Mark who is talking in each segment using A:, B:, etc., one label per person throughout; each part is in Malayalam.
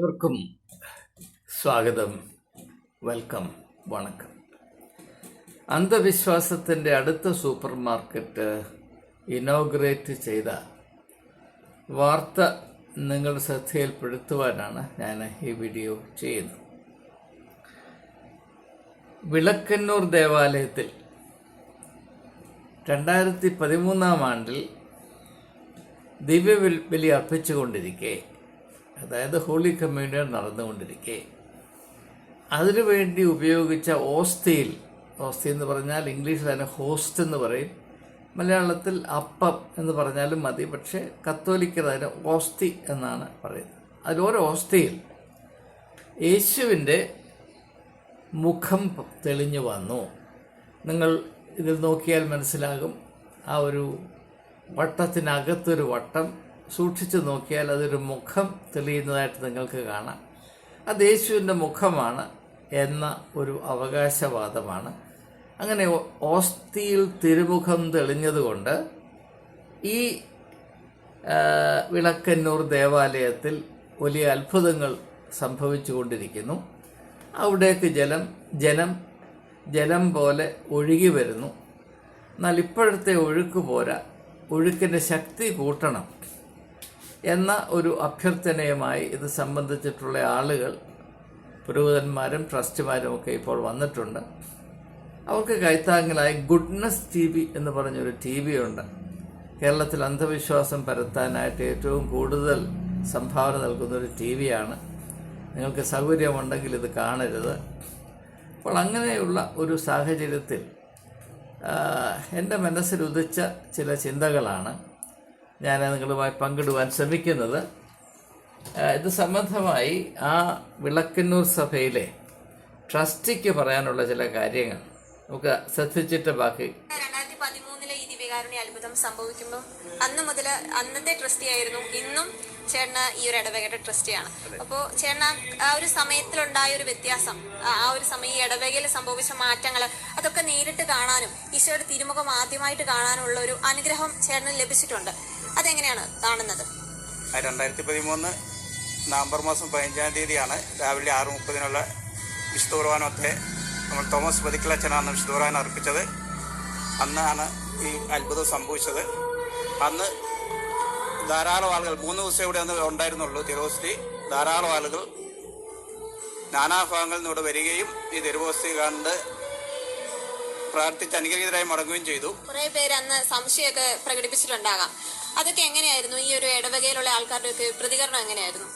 A: ഇവർക്കും സ്വാഗതം. വെൽക്കം. വണക്കം. അന്ധവിശ്വാസത്തിന്റെ അടുത്ത സൂപ്പർ മാർക്കറ്റ് ഇനോഗ്രേറ്റ് ചെയ്ത വാർത്ത നിങ്ങളുടെ ശ്രദ്ധയിൽപ്പെടുത്തുവാനാണ് ഞാൻ ഈ വീഡിയോ ചെയ്യുന്നത്. വിളക്കന്നൂർ ദേവാലയത്തിൽ രണ്ടായിരത്തി പതിമൂന്നാം ആണ്ടിൽ ദിവ്യ ബലി അർപ്പിച്ചുകൊണ്ടിരിക്കെ അതായത് ഹോളി കമ്മ്യൂണിയൻ നടന്നുകൊണ്ടിരിക്കെ. അതിനുവേണ്ടി ഉപയോഗിച്ച ഓസ്തിയിൽ ഓസ്തി എന്ന് പറഞ്ഞാൽ ഇംഗ്ലീഷിൽ അതിനെ ഹോസ്റ്റ് എന്ന് പറയും. മലയാളത്തിൽ അപ്പം എന്ന് പറഞ്ഞാലും മതി പക്ഷേ കത്തോലിക്കർ അതിന് ഓസ്തി എന്നാണ് പറയുന്നത്. അതിലോരോ ഓസ്തിയിൽ യേശുവിന്റെ മുഖം തെളിഞ്ഞു വന്നു. നിങ്ങൾ ഇതിൽ നോക്കിയാൽ മനസ്സിലാകും ആ ഒരു വട്ടത്തിനകത്തൊരു വട്ടം സൂക്ഷിച്ചു നോക്കിയാൽ അതൊരു മുഖം തെളിയുന്നതായിട്ട് നിങ്ങൾക്ക് കാണാം. അത് യേശുവിന്റെ മുഖമാണ് എന്ന ഒരു അവകാശവാദമാണ്. അങ്ങനെ ഓസ്തിയിൽ തിരുമുഖം തെളിഞ്ഞതുകൊണ്ട് ഈ വിളക്കന്നൂർ ദേവാലയത്തിൽ വലിയ അത്ഭുതങ്ങൾ സംഭവിച്ചുകൊണ്ടിരിക്കുന്നു. അവിടേക്ക് ജലം ജനം ജലം പോലെ ഒഴുകി വരുന്നു. എന്നാൽ ഇപ്പോഴത്തെ ഒഴുക്ക് പോരാ. ഒഴുക്കിന്റെ ശക്തി കൂട്ടണം. എന്ന ഒരു അഭ്യർത്ഥനയുമായി ഇത് സംബന്ധിച്ചിട്ടുള്ള ആളുകൾ പുരോഹിതന്മാരും ട്രസ്റ്റുമാരും ഒക്കെ ഇപ്പോൾ വന്നിട്ടുണ്ട്. അവർക്ക് കൈത്താങ്ങലായി ഗുഡ്നസ് ടി വി എന്ന് പറഞ്ഞൊരു ടി വി ഉണ്ട്. കേരളത്തിൽ അന്ധവിശ്വാസം പരത്താനായിട്ട് ഏറ്റവും കൂടുതൽ സംഭാവന നൽകുന്ന ഒരു ടി വിയാണ് നിങ്ങൾക്ക് സൗകര്യമുണ്ടെങ്കിൽ ഇത് കാണരുത്. അപ്പോൾ അങ്ങനെയുള്ള ഒരു സാഹചര്യത്തിൽ എന്റെ മനസ്സിലുദിച്ച ചില ചിന്തകളാണ്. ഞാൻ നിങ്ങളുമായി പങ്കിടുവാൻ ശ്രമിക്കുന്നത്. ഇത് സംബന്ധമായി ആ വിളക്കന്നൂർ സഭയിലെ ട്രസ്റ്റിക്ക് പറയാനുള്ള ചില കാര്യങ്ങൾ. നമുക്ക് ശ്രദ്ധിച്ചിട്ട് ബാക്കി.
B: രണ്ടായിരത്തി പതിമൂന്നിലെ ഈ ദിവ്യകാരുണ്യ അത്ഭുതം സംഭവിക്കുമ്പോൾ അന്ന് മുതൽ അന്നത്തെ ട്രസ്റ്റി ആയിരുന്നു ഇന്നും ചേട്ടന് ഈ ഒരു ഇടവകയുടെ ട്രസ്റ്റിയാണ്. അപ്പോൾ ചേട്ടന് ആ ഒരു സമയത്തിലുണ്ടായ ഒരു വ്യത്യാസം ആ ഒരു സമയം ഈ ഇടവകയിൽ സംഭവിച്ച മാറ്റങ്ങൾ അതൊക്കെ നേരിട്ട് കാണാനും ഈശോയുടെ തിരുമുഖം ആദ്യമായിട്ട് കാണാനുള്ള ഒരു അനുഗ്രഹം ചേട്ടന് ലഭിച്ചിട്ടുണ്ട്. അതെങ്ങനെയാണ് കാണുന്നത്?
C: രണ്ടായിരത്തി പതിമൂന്ന് നവംബർ മാസം പതിനഞ്ചാം തീയതിയാണ് രാവിലെ ആറ് മുപ്പതിനുള്ള വിശുദ്ധ കുർബാനത്തെ നമ്മൾ തോമസ് പതിക്കിളച്ചനാണ് വിശുദ്ധ കുർബാന അർപ്പിച്ചത്. അന്നാണ് ഈ അത്ഭുതം സംഭവിച്ചത്. അന്ന് ധാരാളം ആളുകൾ മൂന്ന് ദിവസം ഇവിടെ അന്ന് ഉണ്ടായിരുന്നുള്ളൂ തിരുവോസ്തി. ധാരാളം ആളുകൾ നാനാഭാഗങ്ങളിൽ നിന്ന് ഇവിടെ വരികയും ഈ തിരുവോസ്തി കണ്ട് പ്രാർത്ഥിച്ച് അനുഗ്രഹീതരായി മടങ്ങുകയും ചെയ്തു.
B: കുറെ പേര് അന്ന് സംശയമൊക്കെ പ്രകടിപ്പിച്ചിട്ടുണ്ടാകാം. അതൊക്കെ എങ്ങനെയായിരുന്നു? ഈ ഒരു ഇടവകയിലുള്ള ആൾക്കാരുടെ ഒക്കെ പ്രതികരണം എങ്ങനെയായിരുന്നു?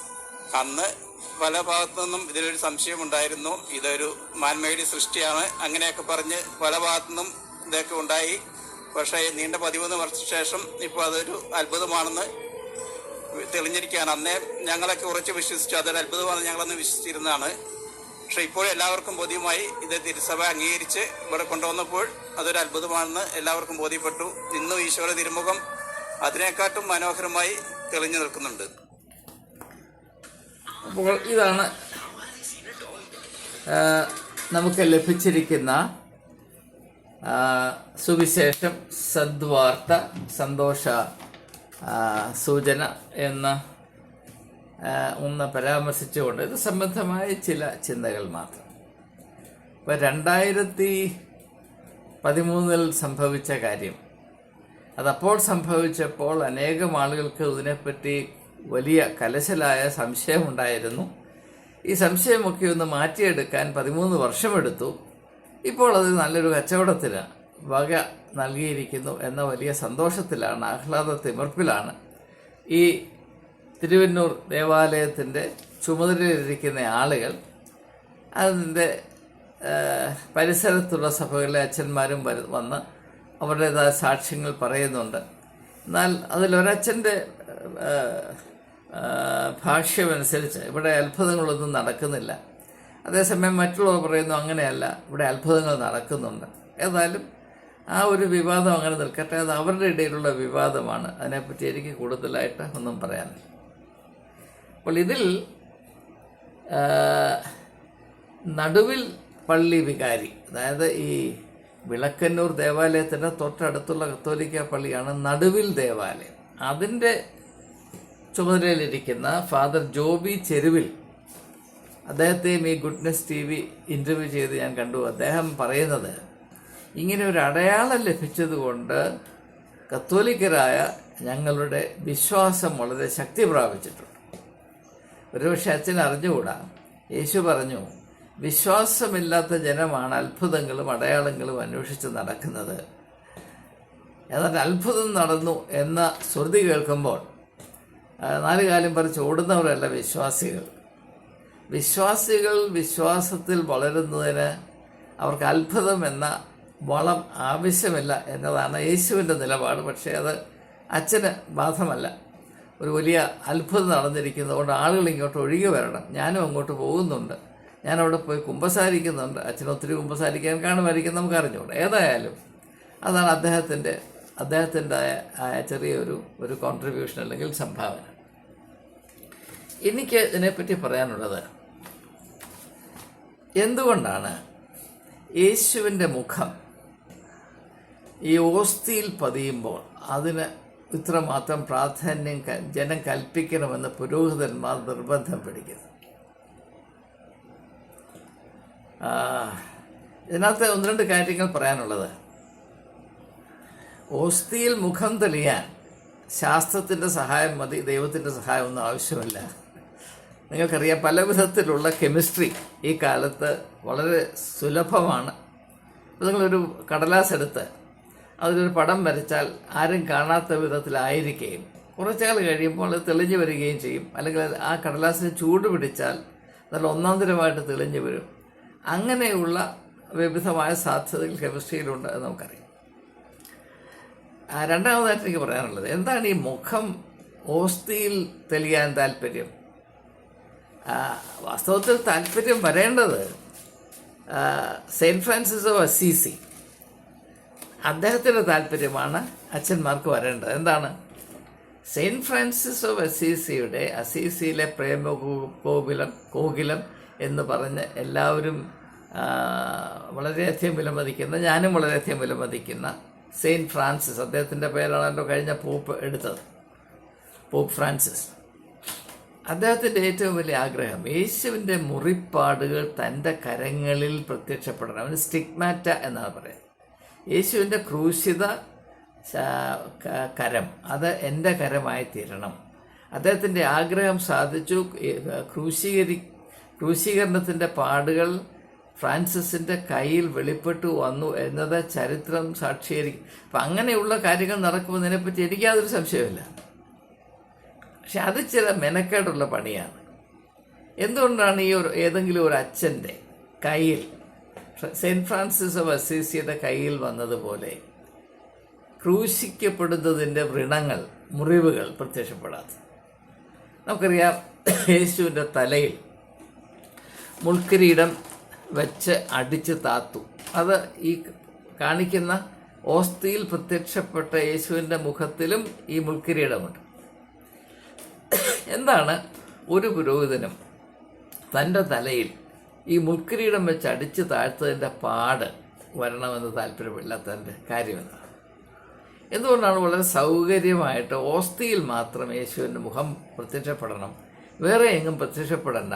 C: അന്ന് പല ഭാഗത്തു നിന്നും ഇതിലൊരു സംശയമുണ്ടായിരുന്നു ഇതൊരു മാൻമേഡ് സൃഷ്ടിയാണ്. അങ്ങനെയൊക്കെ പറഞ്ഞ് പല ഭാഗത്തു നിന്നും ഇതൊക്കെ ഉണ്ടായി. പക്ഷേ നീണ്ട പതിമൂന്ന് വർഷത്തിന് ശേഷം ഇപ്പോൾ അതൊരു അത്ഭുതമാണെന്ന് തെളിഞ്ഞിരിക്കുകയാണ്. അന്നേ ഞങ്ങളൊക്കെ ഉറച്ചു വിശ്വസിച്ചു. അതൊരു അത്ഭുതമാണെന്ന് ഞങ്ങളന്ന് വിശ്വസിച്ചിരുന്നതാണ്. പക്ഷേ ഇപ്പോൾ എല്ലാവർക്കും ബോധ്യമായി ഇത് തിരുസഭ അംഗീകരിച്ച് ഇവിടെ കൊണ്ടുവന്നപ്പോൾ അതൊരു അത്ഭുതമാണെന്ന് എല്ലാവർക്കും ബോധ്യപ്പെട്ടു. ഇന്നും ഈശോയുടെ തിരുമുഖം അതിനെക്കാട്ടും മനോഹരമായി തെളിഞ്ഞു നിൽക്കുന്നുണ്ട്.
A: അപ്പോൾ ഇതാണ് നമുക്ക് ലഭിച്ചിരിക്കുന്ന സുവിശേഷം സദ്വാർത്ത സന്തോഷ സൂചന എന്ന് ഒന്ന് പരാമർശിച്ചുകൊണ്ട് ഇത് സംബന്ധമായ ചില ചിന്തകൾ മാത്രം. ഇപ്പോൾ രണ്ടായിരത്തി പതിമൂന്നിൽ സംഭവിച്ച കാര്യം. അതപ്പോൾ സംഭവിച്ചപ്പോൾ അനേകം ആളുകൾക്ക് ഇതിനെപ്പറ്റി വലിയ കലശലായ സംശയമുണ്ടായിരുന്നു ഈ സംശയമൊക്കെ ഒന്ന് മാറ്റിയെടുക്കാൻ പതിമൂന്ന് വർഷമെടുത്തു. ഇപ്പോൾ അത് നല്ലൊരു കച്ചവടത്തിന് വക നൽകിയിരിക്കുന്നു എന്ന വലിയ സന്തോഷത്തിലാണ് ആഹ്ലാദ തിമിർപ്പിലാണ് ഈ തിരുവന്നൂർ ദേവാലയത്തിന്റെ ചുമതലയിലിരിക്കുന്ന ആളുകൾ അതിന്റെ പരിസരത്തുള്ള സഭകളിലെ അച്ഛന്മാരും വരു വന്ന് അവരുടേതായ സാക്ഷ്യങ്ങൾ പറയുന്നുണ്ട്. എന്നാൽ അതിലൊരച്ഛന്റെ ഭാഷ്യമനുസരിച്ച് ഇവിടെ അത്ഭുതങ്ങളൊന്നും നടക്കുന്നില്ല. അതേസമയം മറ്റുള്ളവർ പറയുന്നു അങ്ങനെയല്ല ഇവിടെ അത്ഭുതങ്ങൾ നടക്കുന്നുണ്ട്. ഏതായാലും ആ ഒരു വിവാദം അങ്ങനെ നിൽക്കട്ടെ അത് അവരുടെ ഇടയിലുള്ള വിവാദമാണ്. അതിനെപ്പറ്റി എനിക്ക് കൂടുതലായിട്ട് ഒന്നും പറയാനില്ല. അപ്പോൾ ഇതിൽ നടുവിൽ പള്ളി വികാരി അതായത് ഈ വിളക്കന്നൂർ ദേവാലയത്തിന്റെ തൊട്ടടുത്തുള്ള കത്തോലിക്ക പള്ളിയാണ് നടുവിൽ ദേവാലയം. അതിന്റെ ചുമതലയിലിരിക്കുന്ന ഫാദർ ജോബി ചെരുവിൽ അദ്ദേഹത്തെയും ഈ ഗുഡ്നെസ് ടി വി ഇന്റർവ്യൂ ചെയ്ത് ഞാൻ കണ്ടു. അദ്ദേഹം പറയുന്നത് ഇങ്ങനെ ഒരു അടയാളം ലഭിച്ചതുകൊണ്ട് കത്തോലിക്കരായ ഞങ്ങളുടെ വിശ്വാസം വളരെ ശക്തി പ്രാപിച്ചിട്ടുണ്ട്. ഒരുപക്ഷെ അച്ഛൻ അറിഞ്ഞുകൂടാ. യേശു പറഞ്ഞു വിശ്വാസമില്ലാത്ത ജനമാണ് അത്ഭുതങ്ങളും അടയാളങ്ങളും അന്വേഷിച്ച് നടക്കുന്നത്. എന്നാൽ അത്ഭുതം നടന്നു എന്ന ശ്രുതി കേൾക്കുമ്പോൾ നാല് കാലം പറിച്ച് ഓടുന്നവരല്ല വിശ്വാസികൾ. വിശ്വാസികൾ വിശ്വാസത്തിൽ വളരുന്നതിന് അവർക്ക് അത്ഭുതം എന്ന വളം ആവശ്യമില്ല എന്നതാണ് യേശുവിന്റെ നിലപാട്. പക്ഷേ അത് അച്ഛന് ബാധമല്ല. ഒരു വലിയ അത്ഭുതം നടന്നിരിക്കുന്നതുകൊണ്ട് ആളുകൾ ഇങ്ങോട്ട് ഒഴുകി വരണം. ഞാനും അങ്ങോട്ട് പോകുന്നുണ്ട്. ഞാൻ അവിടെ പോയി കുമ്പസാരിക്കുന്നുണ്ട്. അച്ഛൻ ഒത്തിരി കുമ്പസാരിക്കാൻ കാണുമായിരിക്കും നമുക്ക് അറിഞ്ഞുകൂടെ ഏതായാലും അതാണ് അദ്ദേഹത്തിന്റെ അദ്ദേഹത്തിന്റെ ആയ ചെറിയൊരു ഒരു കോൺട്രിബ്യൂഷൻ അല്ലെങ്കിൽ സംഭാവന. എനിക്ക് ഇതിനെപ്പറ്റി പറയാനുള്ളത് എന്തുകൊണ്ടാണ് യേശുവിന്റെ മുഖം ഈ ഓസ്തിയിൽ പതിയുമ്പോൾ അതിന് ഇത്രമാത്രം പ്രാധാന്യം ജനം കൽപ്പിക്കണമെന്ന് പുരോഹിതന്മാർ നിർബന്ധം പിടിക്കുന്നു ഇതിനകത്ത് ഒന്ന് രണ്ട് കാര്യങ്ങൾ പറയാനുള്ളത്. ഓസ്തിയിൽ മുഖം തെളിയാൻ ശാസ്ത്രത്തിന്റെ സഹായം മതി ദൈവത്തിന്റെ സഹായമൊന്നും ആവശ്യമില്ല. നിങ്ങൾക്കറിയാം പല വിധത്തിലുള്ള കെമിസ്ട്രി ഈ കാലത്ത് വളരെ സുലഭമാണ്. നിങ്ങളൊരു കടലാസ് എടുത്ത് അതിലൊരു പടം വരച്ചാൽ ആരും കാണാത്ത വിധത്തിലായിരിക്കുകയും കുറച്ചാൾ കഴിയുമ്പോൾ അത് തെളിഞ്ഞു വരികയും ചെയ്യും. അല്ലെങ്കിൽ ആ കടലാസിന് ചൂട് പിടിച്ചാൽ നല്ല ഒന്നാന്തരമായിട്ട് തെളിഞ്ഞു വരും. അങ്ങനെയുള്ള വിവിധമായ സാധ്യതകൾ കെമിസ്ട്രിയിലുണ്ട് എന്ന് നമുക്കറിയാം. രണ്ടാമതായിട്ട് എനിക്ക് പറയാനുള്ളത് എന്താണ് ഈ മുഖം ഓസ്തിയിൽ തെളിയാൻ താല്പര്യം? വാസ്തവത്തിൽ താല്പര്യം വരേണ്ടത് സെയിന്റ് ഫ്രാൻസിസ് ഓഫ് അസീസി. അദ്ദേഹത്തിന്റെ താല്പര്യമാണ് അച്ഛന്മാർക്ക് വരേണ്ടത്. എന്താണ്? സെയിന്റ് ഫ്രാൻസിസ് ഓഫ് അസീസിയുടെ അസീസിയിലെ പ്രേമ കോകിലം കോകിലം എന്ന് പറഞ്ഞ് എല്ലാവരും വളരെയധികം വിലമതിക്കുന്ന ഞാനും വളരെയധികം വിലമതിക്കുന്ന സെയിന്റ് ഫ്രാൻസിസ്. അദ്ദേഹത്തിന്റെ പേരാണല്ലോ കഴിഞ്ഞ പോപ്പ് എടുത്തത്. Pope Francis. അദ്ദേഹത്തിന്റെ ഏറ്റവും വലിയ ആഗ്രഹം യേശുവിന്റെ മുറിപ്പാടുകൾ തന്റെ കരങ്ങളിൽ പ്രത്യക്ഷപ്പെടണം. അവന് സ്റ്റിഗ്മാറ്റ എന്നാണ് പറയുന്നത്. യേശുവിന്റെ ക്രൂശിത കരം അത് എന്റെ കരമായി തീരണം. അദ്ദേഹത്തിന്റെ ആഗ്രഹം സാധിച്ചു. ക്രൂശീകരി ക്രൂശീകരണത്തിന്റെ പാടുകൾ ഫ്രാൻസിസിന്റെ കയ്യിൽ വെളിപ്പെട്ടു വന്നു എന്നത് ചരിത്രം സാക്ഷീകരിക്കും. അപ്പം അങ്ങനെയുള്ള കാര്യങ്ങൾ നടക്കുമെന്നതിനെപ്പറ്റി എനിക്ക് യാതൊരു സംശയമില്ല പക്ഷെ അത് ചില മെനക്കേടുള്ള പണിയാണ്. എന്തുകൊണ്ടാണ് ഈ ഒരു ഏതെങ്കിലും ഒരു അച്ഛന്റെ കയ്യിൽ സെയിന്റ് ഫ്രാൻസിസ് ഓഫ് അസീസിയുടെ കയ്യിൽ വന്നതുപോലെ ക്രൂശിക്കപ്പെടുന്നതിന്റെ വ്രണങ്ങൾ മുറിവുകൾ പ്രത്യക്ഷപ്പെടാത്തത് നമുക്കറിയാം യേശുവിന്റെ തലയിൽ മുൾക്കിരീടം വെച്ച് അടിച്ച് താത്തു. അത് ഈ കാണിക്കുന്ന ഓസ്തിയിൽ പ്രത്യക്ഷപ്പെട്ട യേശുവിന്റെ മുഖത്തിലും ഈ മുൾക്കിരീടമുണ്ട്. എന്താണ് ഒരു പുരോഹിതനും തന്റെ തലയിൽ ഈ മുൾക്കിരീടം വെച്ച് അടിച്ച് താഴ്ത്തതിന്റെ പാട് വരണമെന്ന് താല്പര്യമില്ലാത്തതിന്റെ കാര്യമെന്ന് എന്തുകൊണ്ടാണ് വളരെ സൗകര്യമായിട്ട് ഓസ്തിയിൽ മാത്രം യേശുവിന്റെ മുഖം പ്രത്യക്ഷപ്പെടണം? വേറെ എങ്ങും പ്രത്യക്ഷപ്പെടണ്ട.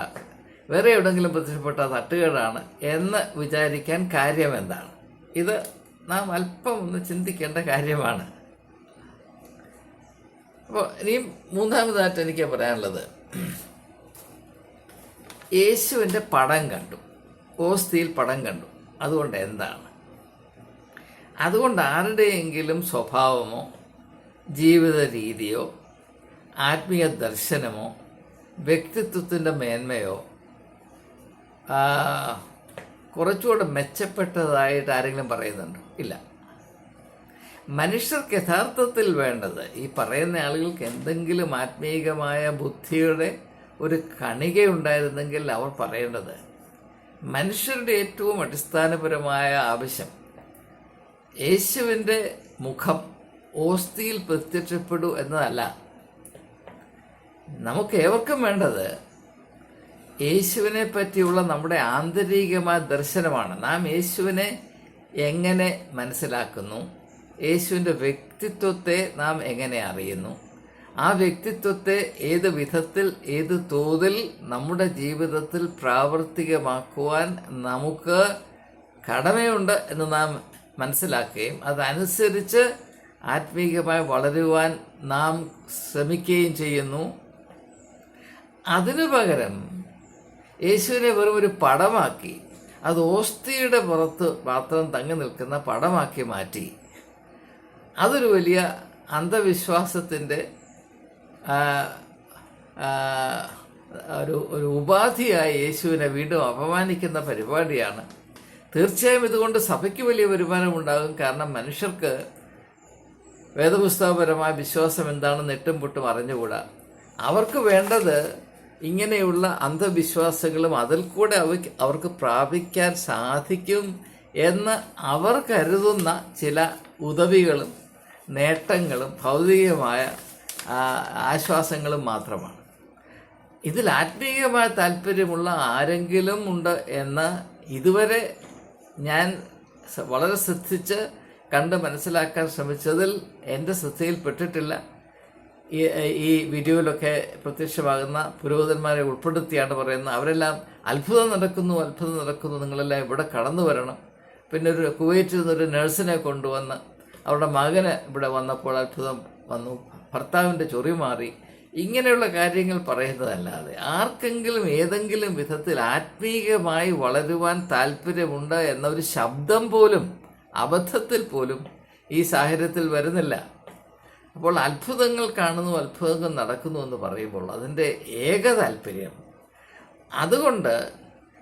A: വേറെ എവിടെങ്കിലും പ്രത്യക്ഷപ്പെട്ട തട്ടുകേടാണ് എന്ന് വിചാരിക്കാൻ കാര്യം എന്താണ് ഇത് നാം അല്പം ഒന്ന് ചിന്തിക്കേണ്ട കാര്യമാണ്. അപ്പോൾ ഇനിയും മൂന്നാമതായിട്ട് എനിക്ക് പറയാനുള്ളത്. യേശുവിന്റെ പടം കണ്ടു. ഓസ്തിയിൽ പടം കണ്ടു. അതുകൊണ്ട് എന്താണ്? അതുകൊണ്ട് ആരുടെയെങ്കിലും സ്വഭാവമോ ജീവിത രീതിയോ ആത്മീയ ദർശനമോ വ്യക്തിത്വത്തിന്റെ മേന്മയോ കുറച്ചുകൂടെ മെച്ചപ്പെട്ടതായിട്ട് ആരെങ്കിലും പറയുന്നുണ്ടോ? ഇല്ല. മനുഷ്യർക്ക് യഥാർത്ഥത്തിൽ വേണ്ടത് ഈ പറയുന്ന ആളുകൾക്ക് എന്തെങ്കിലും ആത്മീയമായ ബുദ്ധിയുടെ ഒരു കണികയുണ്ടായിരുന്നെങ്കിൽ അവർ പറയേണ്ടത് മനുഷ്യരുടെ ഏറ്റവും അടിസ്ഥാനപരമായ ആവശ്യം യേശുവിന്റെ മുഖം ഓസ്തിയിൽ പ്രത്യക്ഷപ്പെടൂ എന്നതല്ല. നമുക്ക് ഏവർക്കും വേണ്ടത് യേശുവിനെ പറ്റിയുള്ള നമ്മുടെ ആന്തരികമായ ദർശനമാണ്. നാം യേശുവിനെ എങ്ങനെ മനസ്സിലാക്കുന്നു? യേശുവിന്റെ വ്യക്തിത്വത്തെ നാം എങ്ങനെ അറിയുന്നു? ആ വ്യക്തിത്വത്തെ ഏത് വിധത്തിൽ ഏത് തോതിൽ നമ്മുടെ ജീവിതത്തിൽ പ്രാവർത്തികമാക്കുവാൻ നമുക്ക് കടമയുണ്ട് എന്ന് നാം മനസ്സിലാക്കുകയും അതനുസരിച്ച് ആത്മീയമായി വളരുവാൻ നാം ശ്രമിക്കുകയും ചെയ്യുന്നു. അതിനു പകരം യേശുവിനെ വെറും ഒരു പടമാക്കി അത് ഓസ്തിയുടെ പുറത്ത് മാത്രം തങ്ങി നിൽക്കുന്ന പടമാക്കി മാറ്റി. അതൊരു വലിയ അന്ധവിശ്വാസത്തിന്റെ ഒരു ഒരു ഉപാധിയായി യേശുവിനെ വീണ്ടും അപമാനിക്കുന്ന പരിപാടിയാണ്. തീർച്ചയായും ഇതുകൊണ്ട് സഭയ്ക്ക് വലിയ വരുമാനം ഉണ്ടാകും കാരണം മനുഷ്യർക്ക് വേദപുസ്തകപരമായ വിശ്വാസം എന്താണെന്ന് എട്ടും പൊട്ടും അറിഞ്ഞുകൂടാ. അവർക്ക് വേണ്ടത് ഇങ്ങനെയുള്ള അന്ധവിശ്വാസങ്ങളും അതിൽ കൂടെ അവ അവർക്ക് പ്രാപിക്കാൻ സാധിക്കും എന്ന് അവർ കരുതുന്ന ചില ഉദവികളും നേട്ടങ്ങളും ഭൗതികമായ ആശ്വാസങ്ങളും മാത്രമാണ്. ഇതിൽ ആത്മീയമായ താല്പര്യമുള്ള ആരെങ്കിലും ഉണ്ട് എന്ന് ഇതുവരെ ഞാൻ വളരെ ശ്രദ്ധിച്ച് കണ്ട് മനസ്സിലാക്കാൻ ശ്രമിച്ചതിൽ എന്റെ ശ്രദ്ധയിൽപ്പെട്ടിട്ടില്ല. ഈ വീഡിയോയിലൊക്കെ പ്രത്യക്ഷമാകുന്ന പുരോഹിതന്മാരെ ഉൾപ്പെടുത്തിയാണ് പറയുന്നത്. അവരെല്ലാം അത്ഭുതം നടക്കുന്നു അത്ഭുതം നടക്കുന്നു. നിങ്ങളെല്ലാം ഇവിടെ കടന്നു വരണം. പിന്നെ ഒരു കുവൈറ്റിൽ നിന്നൊരു നഴ്സിനെ കൊണ്ടുവന്ന് അവരുടെ മകന് ഇവിടെ വന്നപ്പോൾ അത്ഭുതം വന്നു. ഭർത്താവിന്റെ ചൊറി മാറി ഇങ്ങനെയുള്ള കാര്യങ്ങൾ പറയുന്നതല്ലാതെ ആർക്കെങ്കിലും ഏതെങ്കിലും വിധത്തിൽ ആത്മീയമായി വളരുവാൻ താല്പര്യമുണ്ട് എന്ന ഒരു ശബ്ദം പോലും അബദ്ധത്തിൽ പോലും ഈ സാഹചര്യത്തിൽ വരുന്നില്ല. അപ്പോൾ അത്ഭുതങ്ങൾ കാണുന്നു അത്ഭുതങ്ങൾ നടക്കുന്നു എന്ന് പറയുമ്പോൾ അതിന്റെ ഏക താല്പര്യം അതുകൊണ്ട്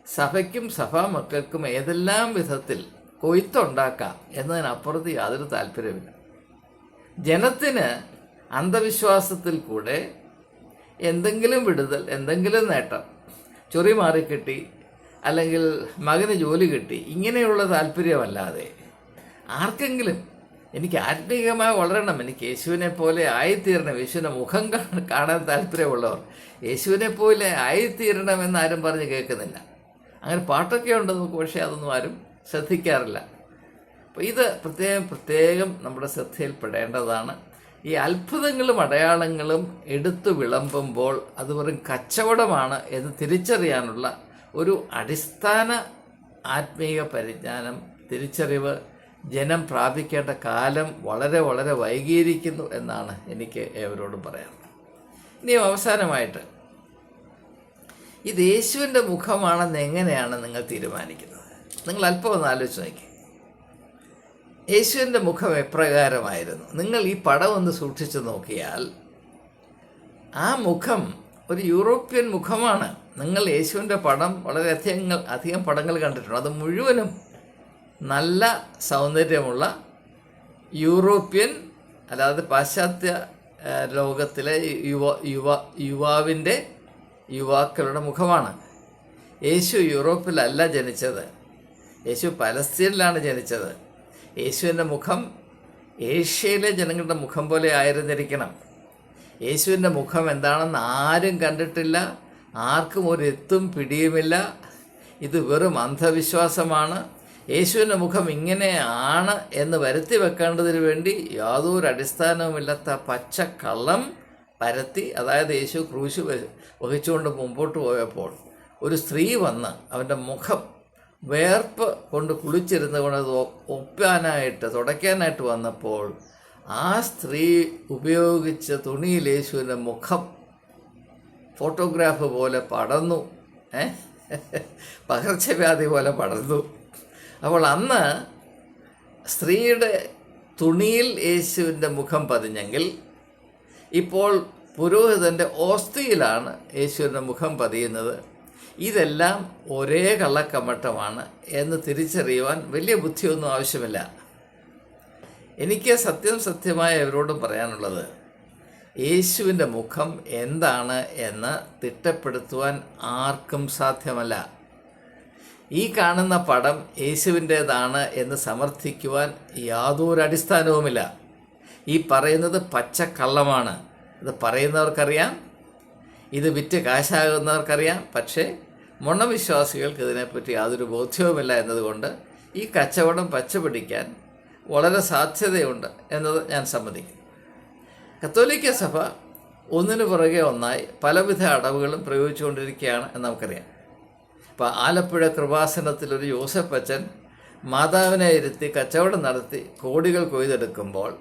A: സഭയ്ക്കും സഭാമക്കൾക്കും ഏതെല്ലാം വിധത്തിൽ കൊയ്ത്തുണ്ടാക്കാം എന്നതിനപ്പുറത്ത് യാതൊരു താല്പര്യമില്ല ജനത്തിന് അന്ധവിശ്വാസത്തിൽ കൂടെ എന്തെങ്കിലും വിടുതൽ എന്തെങ്കിലും നേട്ടം ചൊറി മാറിക്കിട്ടി അല്ലെങ്കിൽ മകന് ജോലി കിട്ടി ഇങ്ങനെയുള്ള താല്പര്യമല്ലാതെ ആർക്കെങ്കിലും എനിക്ക് ആത്മീകമായി വളരണം. എനിക്ക് യേശുവിനെ പോലെ ആയിത്തീരണം. യേശുവിന്റെ മുഖം കാണാൻ താല്പര്യമുള്ളവർ യേശുവിനെ പോലെ ആയിത്തീരണം എന്ന് ആരും പറഞ്ഞ് കേൾക്കുന്നില്ല. അങ്ങനെ പാട്ടൊക്കെ ഉണ്ട് നമുക്ക് പക്ഷേ അതൊന്നും ആരും ശ്രദ്ധിക്കാറില്ല. അപ്പോൾ ഇത് പ്രത്യേകം പ്രത്യേകം നമ്മുടെ ശ്രദ്ധയിൽപ്പെടേണ്ടതാണ് ഈ അത്ഭുതങ്ങളും അടയാളങ്ങളും എടുത്തു വിളമ്പുമ്പോൾ അത് വെറും കച്ചവടമാണ് എന്ന് തിരിച്ചറിയാനുള്ള ഒരു അടിസ്ഥാന ആത്മീയ പരിജ്ഞാനം തിരിച്ചറിവ് ജനം പ്രാപിക്കേണ്ട കാലം വളരെ വളരെ വൈകിയിരിക്കുന്നു എന്നാണ് എനിക്ക് ഏവരോടും പറയാനുള്ളത്. ഇനി അവസാനമായിട്ട് ഇത് യേശുവിന്റെ മുഖമാണെന്ന് എങ്ങനെയാണ് നിങ്ങൾ തീരുമാനിക്കുന്നത്? നിങ്ങൾ അല്പം ഒന്ന് ആലോചിച്ച് നോക്കി യേശുവിന്റെ മുഖം എപ്രകാരമായിരുന്നു? നിങ്ങൾ ഈ പടം ഒന്ന് സൂക്ഷിച്ചു നോക്കിയാൽ ആ മുഖം ഒരു യൂറോപ്യൻ മുഖമാണ്. നിങ്ങൾ യേശുവിന്റെ പടം വളരെയധികം അധികം പടങ്ങൾ കണ്ടിട്ടുണ്ട്. അത് മുഴുവനും നല്ല സൗന്ദര്യമുള്ള യൂറോപ്യൻ അല്ലാതെ പാശ്ചാത്യ ലോകത്തിലെ യുവ യുവ യുവാവിന്റെ യുവാക്കളുടെ മുഖമാണ്. യേശു യൂറോപ്പിലല്ല ജനിച്ചത്. യേശു പലസ്തീനിലാണ് ജനിച്ചത്. യേശുവിന്റെ മുഖം ഏഷ്യയിലെ ജനങ്ങളുടെ മുഖം പോലെ ആയിരുന്നിരിക്കണം. യേശുവിന്റെ മുഖം എന്താണെന്ന് ആരും കണ്ടിട്ടില്ല ആർക്കും ഒരു എത്തും പിടിയുമില്ല. ഇത് വെറും അന്ധവിശ്വാസമാണ്. യേശുവിന്റെ മുഖം ഇങ്ങനെയാണ് എന്ന് വരുത്തി വെക്കേണ്ടതിന് വേണ്ടി യാതൊരു അടിസ്ഥാനവുമില്ലാത്ത പച്ച കള്ളം പരത്തി അതായത് യേശു ക്രൂശ് വഹിച്ചുകൊണ്ട് മുമ്പോട്ട് പോയപ്പോൾ ഒരു സ്ത്രീ വന്ന് അവന്റെ മുഖം വേർപ്പ് കൊണ്ട് കുളിച്ചിരുന്നുകൊണ്ട് ഒപ്പാനായിട്ട് തുടയ്ക്കാനായിട്ട് വന്നപ്പോൾ ആ സ്ത്രീ ഉപയോഗിച്ച തുണിയിൽ യേശുവിന്റെ മുഖം ഫോട്ടോഗ്രാഫ് പോലെ പടന്നു ഏ? പകർച്ചവ്യാധി പോലെ പടർന്നു. അപ്പോൾ അന്ന് സ്ത്രീയുടെ തുണിയിൽ യേശുവിന്റെ മുഖം പതിഞ്ഞെങ്കിൽ ഇപ്പോൾ പുരോഹിതന്റെ ഓസ്തിയിലാണ് യേശുവിന്റെ മുഖം പതിയുന്നത്. ഇതെല്ലാം ഒരേ കള്ളക്കമ്മട്ടമാണ് എന്ന് തിരിച്ചറിയുവാൻ വലിയ ബുദ്ധിയൊന്നും ആവശ്യമില്ല. എനിക്ക് സത്യം സത്യമായ അവരോടും പറയാനുള്ളത് യേശുവിന്റെ മുഖം എന്താണ് എന്ന് തിട്ടപ്പെടുത്തുവാൻ ആർക്കും സാധ്യമല്ല. ഈ കാണുന്ന പടം യേശുവിന്റേതാണ് എന്ന് സമർത്ഥിക്കുവാൻ യാതൊരു അടിസ്ഥാനവുമില്ല. ഈ പറയുന്നത് പച്ചക്കള്ളമാണ്. ഇത് പറയുന്നവർക്കറിയാം ഇത് വിറ്റ് കാശാകുന്നവർക്കറിയാം. പക്ഷേ മൊണ്ണവിശ്വാസികൾക്ക് ഇതിനെപ്പറ്റി യാതൊരു ബോധ്യവുമില്ല എന്നതുകൊണ്ട് ഈ കച്ചവടം പച്ചപിടിക്കാൻ വളരെ സാധ്യതയുണ്ട് എന്നത് ഞാൻ സമ്മതിക്കും കത്തോലിക്ക സഭ ഒന്നിനു പുറകെ ഒന്നായി പലവിധ അടവുകളും പ്രയോഗിച്ചുകൊണ്ടിരിക്കുകയാണ് എന്ന് നമുക്കറിയാം. ഇപ്പോൾ ആലപ്പുഴ കൃപാസനത്തിൽ ഒരു യോസഫ് അച്ഛൻ മാതാവിനെ ഇരുത്തി കച്ചവടം നടത്തി കോടികൾ കൊയ്തെടുക്കുമ്പോൾ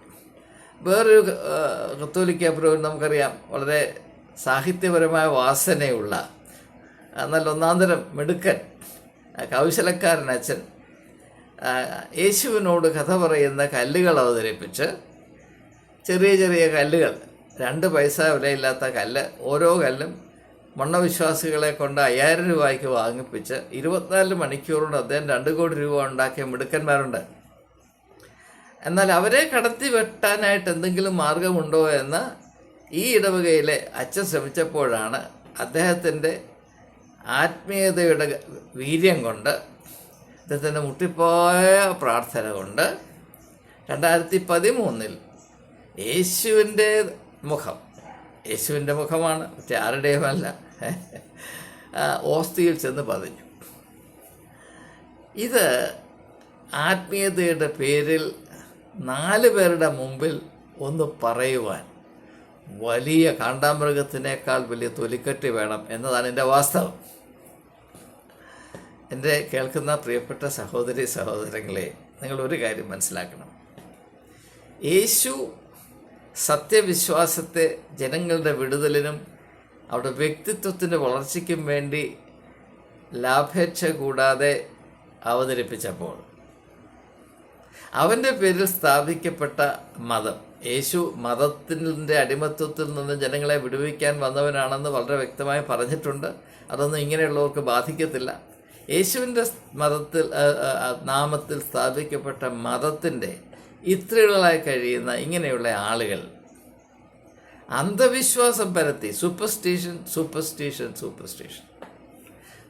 A: വേറൊരു കത്തോലിക്ക പ്രവർ നമുക്കറിയാം വളരെ സാഹിത്യപരമായ വാസനയുള്ള എന്നാൽ ഒന്നാന്തരം മിടുക്കൻ കൗശലക്കാരൻ അച്ഛൻ യേശുവിനോട് കഥ പറയുന്ന കല്ലുകൾ അവതരിപ്പിച്ച് ചെറിയ ചെറിയ കല്ലുകൾ രണ്ട് പൈസ വിലയില്ലാത്ത കല്ല് ഓരോ കല്ലും മണ്ണവിശ്വാസികളെ കൊണ്ട് അയ്യായിരം രൂപയ്ക്ക് വാങ്ങിപ്പിച്ച് ഇരുപത്തിനാല് മണിക്കൂറുകൊണ്ട് അദ്ദേഹം രണ്ട് കോടി രൂപ ഉണ്ടാക്കിയ മിടുക്കന്മാരുണ്ട്. എന്നാൽ അവരെ കടത്തി വെട്ടാനായിട്ട് എന്തെങ്കിലും മാർഗമുണ്ടോ എന്ന് ഈ ഇടവകയിലെ അച്ഛൻ ശ്രമിച്ചപ്പോഴാണ് അദ്ദേഹത്തിന്റെ ആത്മീയതയുടെ വീര്യം കൊണ്ട് അദ്ദേഹത്തിന്റെ മുട്ടിപ്പോയ പ്രാർത്ഥന കൊണ്ട് രണ്ടായിരത്തി പതിമൂന്നിൽ യേശുവിന്റെ മുഖം യേശുവിന്റെ മുഖമാണ് മറ്റേ ആരുടെയുമല്ല ഓസ്തിയിൽ ചെന്ന് പതിഞ്ഞു. ഇത് ആത്മീയതയുടെ പേരിൽ നാല് പേരുടെ മുമ്പിൽ ഒന്ന് പറയുവാൻ വലിയ കാണ്ടാമൃഗത്തിനേക്കാൾ വലിയ തൊലിക്കെട്ട് വേണം എന്നതാണ് എന്റെ വാസ്തവം. എന്റെ കേൾക്കുന്ന പ്രിയപ്പെട്ട സഹോദരി സഹോദരങ്ങളെ നിങ്ങൾ ഒരു കാര്യം മനസ്സിലാക്കണം. യേശു സത്യവിശ്വാസത്തെ ജനങ്ങളുടെ വിടുതലിനും അവരുടെ വ്യക്തിത്വത്തിന്റെ വളർച്ചയ്ക്കും വേണ്ടി ലാഭേച്ഛ കൂടാതെ അവതരിപ്പിച്ചപ്പോൾ അവന്റെ പേരിൽ സ്ഥാപിക്കപ്പെട്ട മതം. യേശു മതത്തിന്റെ അടിമത്വത്തിൽ നിന്ന് ജനങ്ങളെ വിടുവിക്കാൻ വന്നവനാണെന്ന് വളരെ വ്യക്തമായി പറഞ്ഞിട്ടുണ്ട്. അതൊന്നും ഇങ്ങനെയുള്ളവർക്ക് ബാധിക്കത്തില്ല. യേശുവിന്റെ മതത്തിൽ നാമത്തിൽ സ്ഥാപിക്കപ്പെട്ട മതത്തിന്റെ ഇത്രകളായി കഴിയുന്ന ഇങ്ങനെയുള്ള ആളുകൾ അന്ധവിശ്വാസം പരത്തി സൂപ്പർസ്റ്റീഷൻ സൂപ്പർസ്റ്റീഷൻ സൂപ്പർസ്റ്റീഷൻ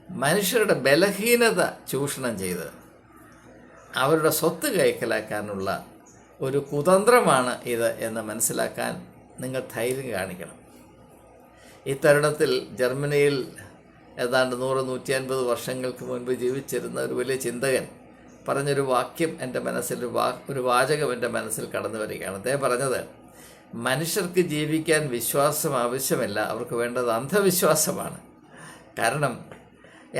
A: മനുഷ്യരുടെ ബലഹീനത ചൂഷണം ചെയ്ത് അവരുടെ സ്വത്ത് കൈക്കലാക്കാനുള്ള ഒരു കുതന്ത്രമാണ് ഇത് എന്ന് മനസ്സിലാക്കാൻ നിങ്ങൾ ധൈര്യം കാണിക്കണം. ഈ തരുണത്തിൽ ജർമ്മനിയിൽ ഏതാണ്ട് നൂറ് നൂറ്റി അൻപത് വർഷങ്ങൾക്ക് മുൻപ് ജീവിച്ചിരുന്ന ഒരു വലിയ ചിന്തകൻ പറഞ്ഞൊരു വാക്യം എന്റെ മനസ്സിൽ വാ ഒരു വാചകം എന്റെ മനസ്സിൽ കടന്നു വരികയാണ്. അദ്ദേഹം പറഞ്ഞത് മനുഷ്യർക്ക് ജീവിക്കാൻ വിശ്വാസം ആവശ്യമില്ല അവർക്ക് വേണ്ടത് അന്ധവിശ്വാസമാണ്. കാരണം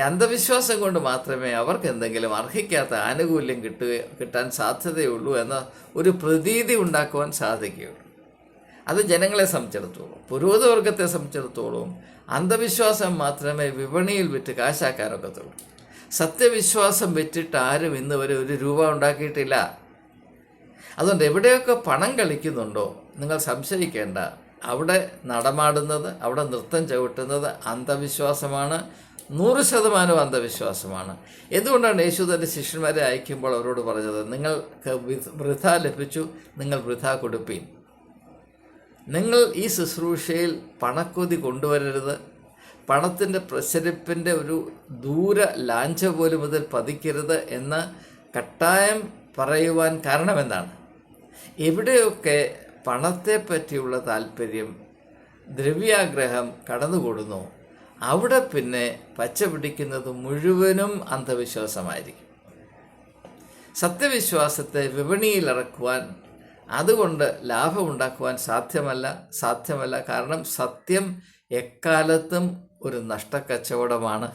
A: അന്ധവിശ്വാസം കൊണ്ട് മാത്രമേ അവർക്ക് എന്തെങ്കിലും അർഹിക്കാത്ത ആനുകൂല്യം കിട്ടുക കിട്ടാൻ സാധ്യതയുള്ളൂ എന്ന ഒരു പ്രതീതി ഉണ്ടാക്കുവാൻ സാധിക്കുകയുള്ളൂ. അത് ജനങ്ങളെ സംബന്ധിച്ചിടത്തോളം പുരോഹിതവർഗത്തെ സംബന്ധിച്ചിടത്തോളം അന്ധവിശ്വാസം മാത്രമേ വിപണിയിൽ വിറ്റ് കാശാക്കാനൊക്കത്തുള്ളൂ സത്യവിശ്വാസം വിറ്റിട്ട് ആരും ഇന്ന് വരെ ഒരു രൂപ ഉണ്ടാക്കിയിട്ടില്ല. അതുകൊണ്ട് എവിടെയൊക്കെ പണം കളിക്കുന്നുണ്ടോ നിങ്ങൾ സംശയിക്കേണ്ട. അവിടെ നടമാടുന്നത് അവിടെ നൃത്തം ചവിട്ടുന്നത് അന്ധവിശ്വാസമാണ്. നൂറ് ശതമാനം അന്ധവിശ്വാസമാണ്. എന്തുകൊണ്ടാണ് യേശു തന്റെ ശിഷ്യന്മാരെ അയക്കുമ്പോൾ അവരോട് പറഞ്ഞത് നിങ്ങൾക്ക് വൃഥ ലഭിച്ചു നിങ്ങൾ വൃഥ കൊടുപ്പീൻ. നിങ്ങൾ ഈ ശുശ്രൂഷയിൽ പണക്കൊതി കൊണ്ടുവരരുത്. പണത്തിന്റെ പ്രസരിപ്പിന്റെ ഒരു ദൂര ലാഞ്ച പോലും ഇതിൽ പതിക്കരുത് എന്ന് കട്ടായം പറയുവാൻ കാരണമെന്താണ്? എവിടെയൊക്കെ പണത്തെ പറ്റിയുള്ള താല്പര്യം ദ്രവ്യാഗ്രഹം കടന്നുകൂടുന്നു അവിടെ പിന്നെ പച്ച പിടിക്കുന്നത് മുഴുവനും അന്ധവിശ്വാസമായിരിക്കും. സത്യവിശ്വാസത്തെ വിപണിയിൽ ഇറക്കുവാൻ അതുകൊണ്ട് ലാഭമുണ്ടാക്കുവാൻ സാധ്യമല്ല സാധ്യമല്ല. കാരണം സത്യം എക്കാലത്തും ഒരു നഷ്ടക്കച്ചവടമാണ്.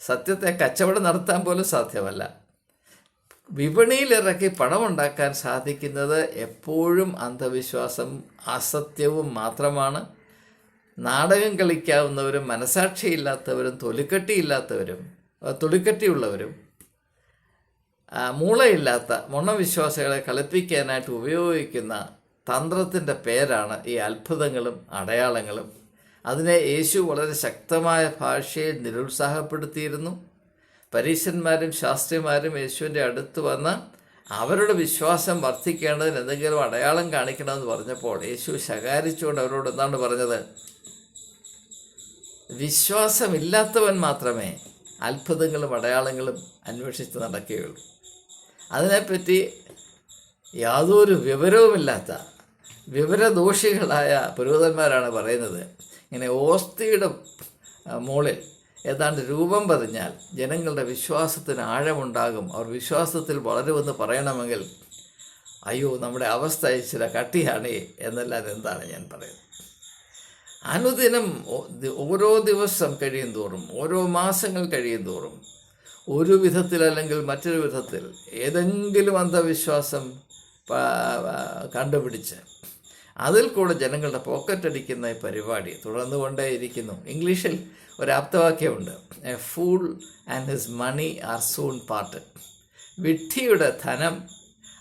A: സത്യത്തെ കച്ചവടം നടത്താൻ പോലും സാധ്യമല്ല. വിപണിയിലിറക്കി പണമുണ്ടാക്കാൻ സാധിക്കുന്നത് എപ്പോഴും അന്ധവിശ്വാസം അസത്യവും മാത്രമാണ്. നാടകം കളിക്കാവുന്നവരും മനസാക്ഷിയില്ലാത്തവരും തൊലിക്കട്ടിയില്ലാത്തവരും തൊലിക്കട്ടിയുള്ളവരും മൂളയില്ലാത്ത മുണവിശ്വാസികളെ കളിപ്പിക്കാനായിട്ട് ഉപയോഗിക്കുന്ന തന്ത്രത്തിന്റെ പേരാണ് ഈ അത്ഭുതങ്ങളും അടയാളങ്ങളും. അതിനെ യേശു വളരെ ശക്തമായ ഭാഷയിൽ നിരുത്സാഹപ്പെടുത്തിയിരുന്നു. പരീശന്മാരും ശാസ്ത്രിമാരും യേശുവിന്റെ അടുത്ത് വന്ന് അവരുടെ വിശ്വാസം വർദ്ധിക്കേണ്ടതിന് എന്തെങ്കിലും അടയാളം കാണിക്കണമെന്ന് പറഞ്ഞപ്പോൾ യേശു ശകാരിച്ചുകൊണ്ട് അവരോട് എന്താണ് പറഞ്ഞത്? വിശ്വാസമില്ലാത്തവൻ മാത്രമേ അത്ഭുതങ്ങളും അടയാളങ്ങളും അന്വേഷിച്ച് നടക്കുകയുള്ളൂ. അതിനെപ്പറ്റി യാതൊരു വിവരവുമില്ലാത്ത വിവരദോഷികളായ പുരോഹിതന്മാരാണ് പറയുന്നത്. ഇങ്ങനെ ഓസ്തിയുടെ മുകളിൽ ഏതാണ്ട് രൂപം പതിഞ്ഞാൽ ജനങ്ങളുടെ വിശ്വാസത്തിന് ആഴമുണ്ടാകും. അവർ വിശ്വാസത്തിൽ വളരുമെന്ന് പറയണമെങ്കിൽ അയ്യോ നമ്മുടെ അവസ്ഥ ഇച്ചിരി കട്ടിയാണ് എന്നല്ലാതെ എന്താണ് ഞാൻ പറയുന്നത്? അനുദിനം ഓരോ ദിവസം കഴിയും തോറും ഓരോ മാസങ്ങൾ കഴിയും തോറും ഒരു വിധത്തിൽ അല്ലെങ്കിൽ മറ്റൊരു വിധത്തിൽ ഏതെങ്കിലും അന്ധവിശ്വാസം കണ്ടുപിടിച്ച് അതിൽ കൂടെ ജനങ്ങളുടെ പോക്കറ്റ് അടിക്കുന്ന ഈ പരിപാടി തുടർന്നുകൊണ്ടേയിരിക്കുന്നു ഇംഗ്ലീഷിൽ ഒരു ആപ്തവാക്യമുണ്ട് a fool and his money are soon part വിഡ്ഢിയുടെ ധനം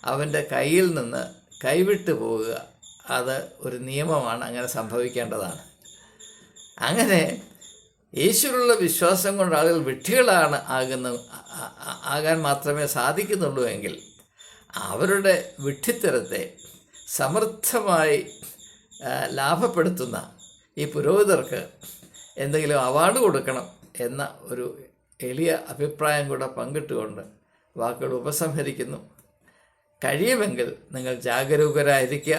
A: അവന്റെ കയ്യിൽ നിന്ന് കൈവിട്ടു പോവുക അത് ഒരു നിയമമാണ് അങ്ങനെ സംഭവിക്കേണ്ടതാണ്. അങ്ങനെ യേശുവിലുള്ള വിശ്വാസം കൊണ്ട് ആളുകൾ വിഡ്ഢികളാണ് ആകുന്ന ആകാൻ മാത്രമേ സാധിക്കുന്നുള്ളൂ എങ്കിൽ അവരുടെ വിഡ്ഢിത്തരത്തെ സമർത്ഥമായി ലാഭപ്പെടുത്തുന്ന ഈ പുരോഹിതർക്ക് എന്തെങ്കിലും അവാർഡ് കൊടുക്കണം എന്ന ഒരു എളിയ അഭിപ്രായം കൂടെ പങ്കിട്ടുകൊണ്ട് വാക്കുകൾ ഉപസംഹരിക്കുന്നു. കഴിയുമെങ്കിൽ നിങ്ങൾ ജാഗരൂകരായിരിക്കുക.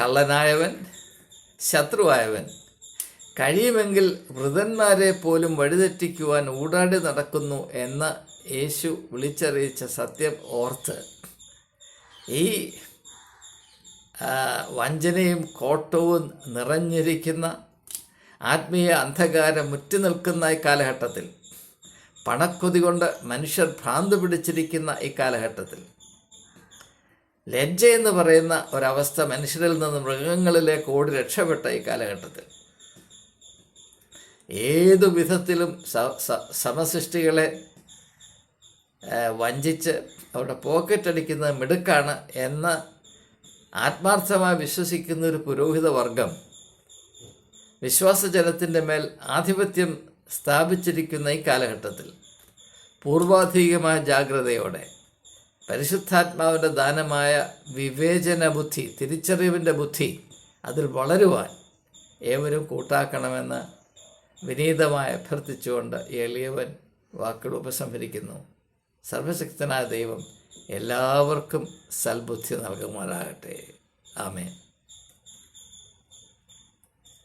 A: കള്ളനായവൻ ശത്രുവായവൻ. കഴിയുമെങ്കിൽ വൃതന്മാരെ പോലും വഴിതെറ്റിക്കുവാൻ ഊടാടി നടക്കുന്നു എന്ന യേശു വിളിച്ചറിയിച്ച സത്യം ഓർത്ത് ഈ വഞ്ചനയും കോട്ടവും നിറഞ്ഞിരിക്കുന്ന ആത്മീയ അന്ധകാരം മുറ്റി നിൽക്കുന്ന ഈ കാലഘട്ടത്തിൽ പണക്കൊതി കൊണ്ട് മനുഷ്യർ ഭ്രാന്ത് പിടിച്ചിരിക്കുന്ന ഈ കാലഘട്ടത്തിൽ ലജ്ജ എന്ന് പറയുന്ന ഒരവസ്ഥ മനുഷ്യരിൽ നിന്ന് മൃഗങ്ങളിലേക്ക് ഓടി രക്ഷപ്പെട്ട ഈ കാലഘട്ടത്തിൽ. ഏതു വിധത്തിലും സമസൃഷ്ടികളെ വഞ്ചിച്ച് അവരുടെ പോക്കറ്റ് അടിക്കുന്നത് മിടുക്കാണ് എന്ന് ആത്മാർത്ഥമായി വിശ്വസിക്കുന്ന ഒരു പുരോഹിത വർഗം വിശ്വാസജനത്തിന്റെ മേൽ ആധിപത്യം സ്ഥാപിച്ചിരിക്കുന്ന ഈ കാലഘട്ടത്തിൽ. പൂർവാധികമായ ജാഗ്രതയോടെ പരിശുദ്ധാത്മാവിന്റെ ദാനമായ വിവേചന ബുദ്ധി തിരിച്ചറിവിന്റെ ബുദ്ധി അതിൽ വളരുവാൻ ഏവരും കൂട്ടാക്കണമെന്ന് വിനീതമായി അഭ്യർത്ഥിച്ചുകൊണ്ട് എളിയവൻ വാക്കുകൾ ഉപസംഹരിക്കുന്നു. സർവശക്തനായ ദൈവം എല്ലാവർക്കും സൽബുദ്ധി നൽകുമാറാകട്ടെ. ആമേൻ.